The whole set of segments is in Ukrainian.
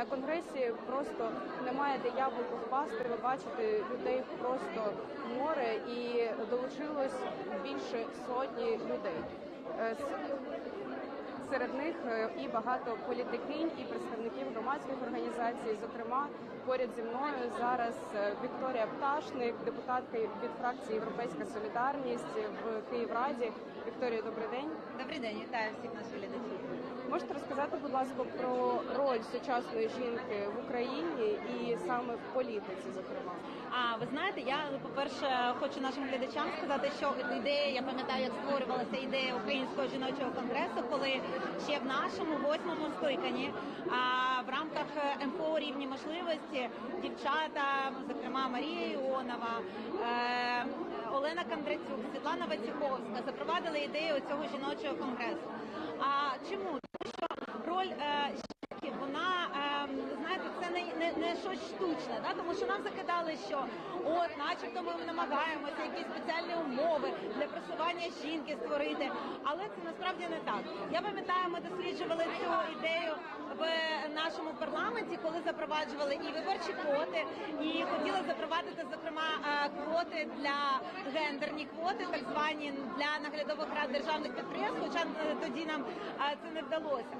на конгресі просто немає де яблуку впасти. Ви бачите людей просто море і долучилось більше сотні людей. Серед них е, і багато політикинь, і представників громадських організацій. Зокрема, поряд зі мною зараз е, Вікторія Пташник, депутатка від фракції Європейська Солідарність в Київраді. Вікторія, добрий день. Добрий день, вітаю всіх наших глядачів. Можете розказати, будь ласка, про роль сучасної жінки в Україні і саме в політиці, зокрема. А ви знаєте, я по-перше хочу нашим глядачам сказати, що ідея, я пам'ятаю, як створювалася ідея Українського жіночого конгресу, коли ще в нашому восьмому скликанні а, в рамках МФО рівні можливості дівчата, зокрема Марія Іонова, е, Олена Кондратюк, Світлана Вацюковська запровадили ідею цього жіночого конгресу. А чому? Тому що роль е, жінки, вона е, не, не, не щось штучне, да? тому що нам закидали, що от, начебто, ми намагаємося якісь спеціальні умови для просування жінки створити, але це насправді не так. Я пам'ятаю, ми досліджували цю ідею в нашому парламенті, коли запроваджували і виборчі квоти, і хотіли запровадити зокрема е, квоти для гендерні квоти, так звані для наглядових рад державних підприємств. Хоча е, тоді нам е, це не вдалося.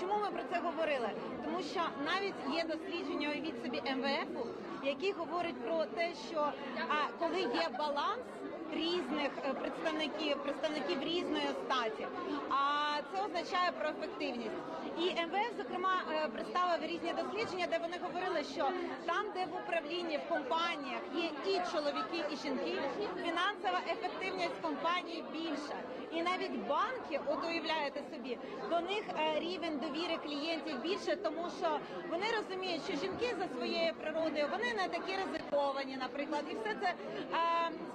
Чому ми про це говорили? Тому що навіть є дослідження уявіть собі МВФ, які говорять про те, що а, коли є баланс різних е, представників, представників різної статі, а це означає про ефективність. І МВФ, зокрема, е, представив різні дослідження, де вони говорили, що там, де в управлінні компаніях є і чоловіки, і жінки, фінансова ефективність компанії більша. І навіть банки, от уявляєте собі, до них е, рівень довіри клієнтів більше, тому що вони розуміють, що жінки за своєю природою вони не такі ризиковані, наприклад, і все це е,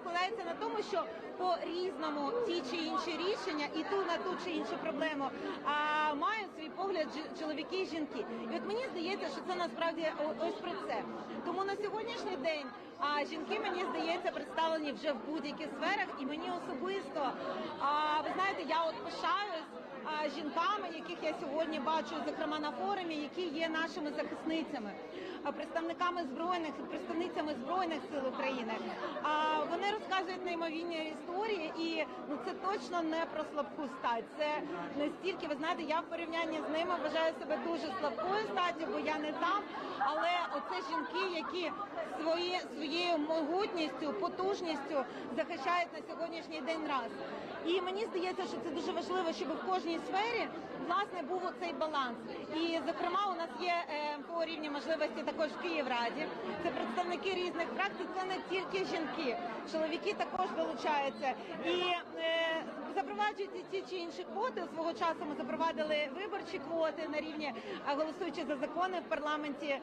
складається на тому, що по різному ті чи інші рішення і ту на ту чи іншу проблему а, мають свій погляд чоловіки і жінки. І от мені здається, що це насправді ось про це. Тому на сьогоднішній день а, жінки мені здається представлені вже в будь-яких сферах, і мені особисто а, ви знаєте, я от пишаюсь жінками, яких я сьогодні бачу, зокрема на форумі, які є нашими захисницями, представниками збройних представницями збройних сил України. А вони розказують неймовірні історії, і ну це точно не про слабку стать. Це не стільки, ви знаєте, я в порівнянні з ними вважаю себе дуже слабкою статтю, бо я не там. Але оце жінки, які свої своєю могутністю, потужністю захищають на сьогоднішній день раз. І мені здається, що це дуже важливо, щоб в кожній сфері власне був оцей баланс. І зокрема, у нас є е, по рівні можливості також в Київраді. Це представники різних фракцій. Це не тільки жінки, чоловіки також долучаються і запроваджують і ті чи інші квоти. Свого часу ми запровадили виборчі квоти на рівні голосуючи за закони в парламенті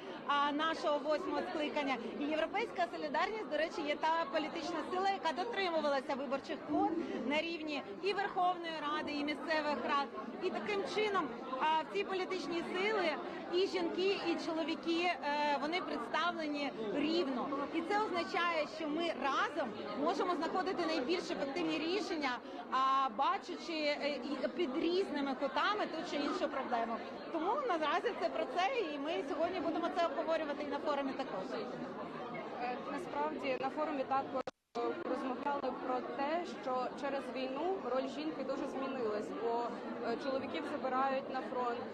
нашого восьмого скликання. І європейська солідарність, до речі, є та політична сила, яка дотримувалася виборчих квот на рівні і Верховної Ради, і місцевих рад. І таким чином в ці політичні сили і жінки, і чоловіки е, вони представлені рівно. І це означає, що ми разом можемо знаходити найбільш ефективні рішення, бачачи е, під різними кутами ту чи іншу проблему. Тому наразі це про це, і ми сьогодні будемо це обговорювати і на форумі також. Е, Насправді на форумі також е, розмовляли про те, що через війну роль жінки дуже змінилась, бо чоловіків забирають на фронт,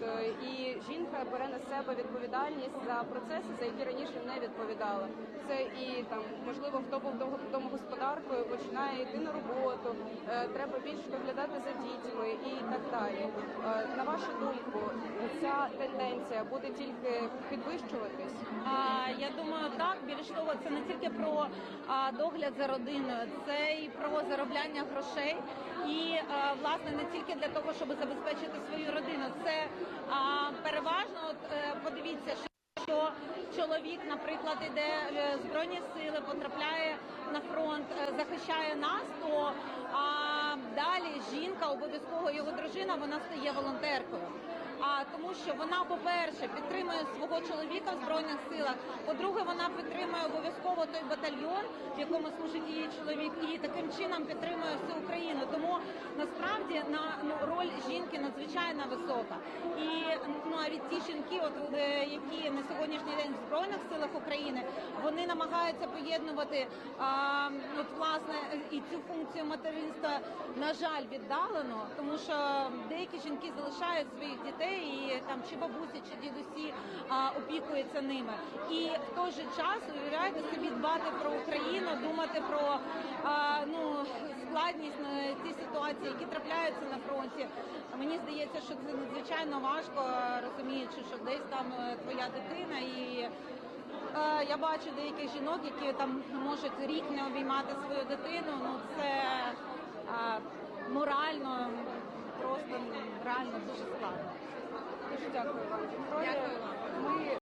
жінка бере на себе відповідальність за процеси, за які раніше не відповідала. Це і там можливо хто був домогосподаркою, починає йти на роботу, е, треба більше доглядати за дітьми і так далі. Е, На вашу думку, ця тенденція буде тільки підвищуватись? А, я думаю, так більш того, це не тільки про догляд за родиною, це і про заробляння грошей. І власне не тільки для того, щоб забезпечити свою родину. Це переважно, е, подивіться, що. Чоловік, наприклад, іде в збройні сили, потрапляє на фронт, е, захищає нас, то а, далі жінка, обов'язково його дружина, вона стає волонтеркою. А тому, що вона, по-перше, підтримує свого чоловіка в збройних силах. По-друге, вона підтримує обов'язково той батальйон, в якому служить її чоловік, і таким чином підтримує всю Україну. Тому насправді на ну, роль жінки надзвичайно висока. І ну навіть ті жінки, от е, які на сьогоднішній день в збройних силах України, вони намагаються поєднувати а, от власне і цю функцію материнства, на жаль, віддалено, тому що деякі жінки залишають своїх дітей і там чи бабусі, чи дідусі а, опікуються ними. І в той же час уявляєте собі дбати про Україну, думати про а, ну складність на ті ситуації, які трапляються на фронті. Мені здається, що це надзвичайно важко, розуміючи, що десь там е, твоя дитина і. Е, Я бачу деяких жінок, які там можуть рік не обіймати свою дитину. Ну це е, морально просто реально дуже складно. Дуже дякую вам, Дякую вам. Ми